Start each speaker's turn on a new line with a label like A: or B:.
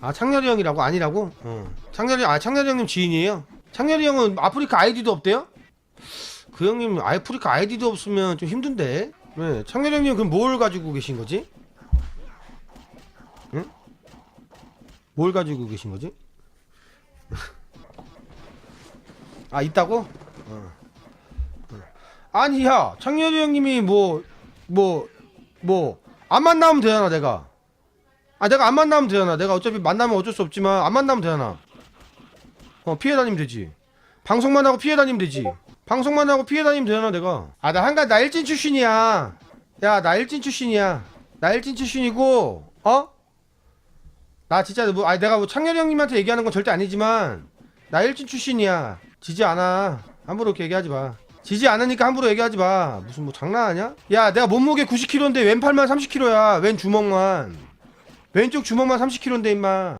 A: 아 창렬이 형이라고 아니라고? 어. 창렬이 아 창렬이 형님 지인이에요? 창렬이 형은 아프리카 아이디도 없대요? 그 형님 아프리카 아이디도 없으면 좀 힘든데. 네, 창렬이 형님 그럼 뭘 가지고 계신 거지? 응? 뭘 가지고 계신 거지? 아 있다고? 어. 어. 아니 야 창렬이 형님이 뭐 뭐 뭐 안 만나면 되잖아 내가 아 내가 안 만나면 되잖아. 내가 어차피 만나면 어쩔 수 없지만 안 만나면 되잖아. 어 피해 다니면 되지. 방송만 하고 피해 다니면 되지. 방송만 하고 피해 다니면 되잖아 내가. 아 나 한가 나 일진 출신이야. 야 나 일진 출신이야. 나 일진 출신이고 어? 나 진짜 뭐 아니 내가 뭐 창렬이 형님한테 얘기하는 건 절대 아니지만 나 일진 출신이야. 지지 않아. 함부로 그렇게 얘기하지 마. 지지 않으니까 함부로 얘기하지 마. 무슨 뭐 장난하냐? 야? 내가 몸무게 90kg인데 왼팔만 30kg야. 왼 주먹만 왼쪽 주먹만 30kg인데 임마